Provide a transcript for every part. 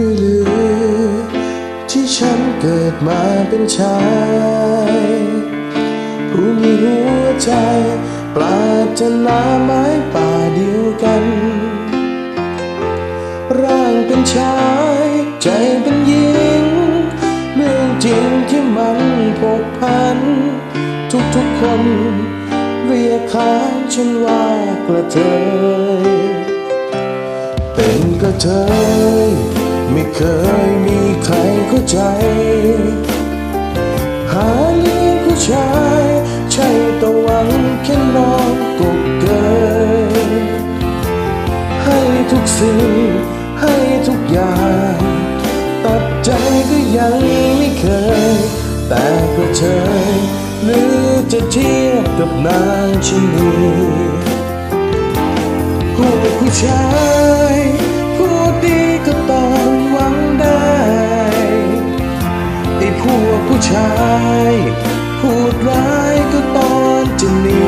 ด้วยหรือ ที่ฉันเกิดมาเป็นชาย ผู้มีหัวใจปรารถนาไม้ป่าเดียวกัน ร่างเป็นชาย ใจเป็นหญิง เรื่องจริงที่มันผกพัน ทุกๆคนเรียกขานฉันว่ากระเทยเป็นกระเทย ไม่เคยมีใครเข้าใจ หาเลี้ยงผู้ชาย ใช่ตะหวังแค่นอนกบเกยให้ทุกสิ่งให้ทุกอย่างตัดใจก็ยังไม่เคย แต่ก็เชยหรือจะเทียบกับนางชนีผู้ผู้ชาย ชาย พูดร้ายก็ตอนจะหนี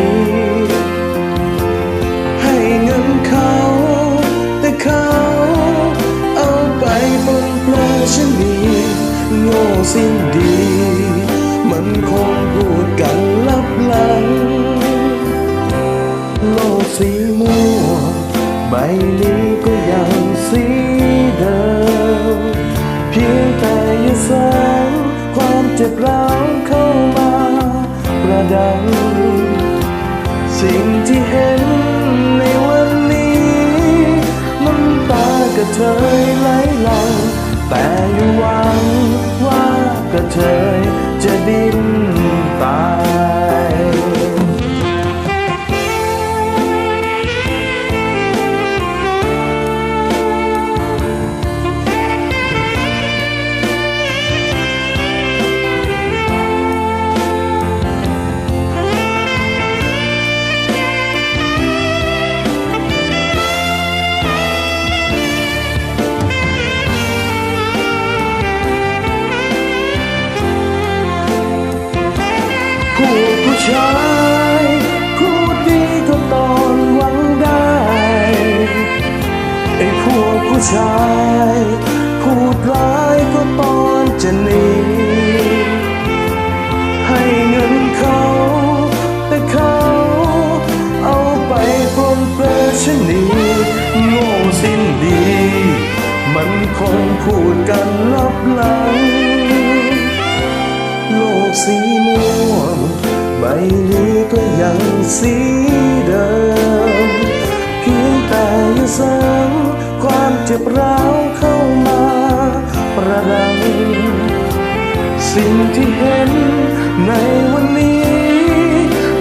ให้เงินเขา แต่เขาเอาไปปนปลือฉันดีโง่สิ้นดี มันคงพูดกันลับหลัง โลกสีม่วงใบนี้ก็ยังสีเดิมเพียงแต่ย่าแสง ความเจ็บร้าวเข้ามาประดัง สิ่งที่เห็นในวันนี้น้ำตากระเทยไหลหลัง แต่อย่าหวังว่ากระเทยจะดิ้นตาย ชายพูดดีก็ตอนหวังได้ไอ้พวกผู้ชายพูดร้ายก็ตอนจะหนีให้เงินเขาแต่เขาเอาไปปลนเปลือชนีโง่สิ้นดี มันคงพูดกันลับหลัง นี้ก็ยังสีเดิม เพียงแต่ย่าเสริมความเจ็บร้าวเข้ามาประดัง สิ่งที่เห็นในวันนี้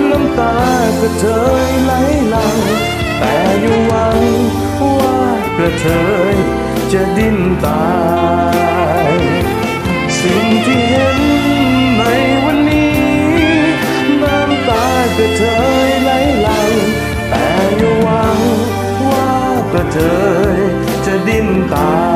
น้ำตากระเทยไหลหลัง แต่อย่าหวังว่ากระเทยจะดิ้นตาย สิ่งที่เห็น Đêm.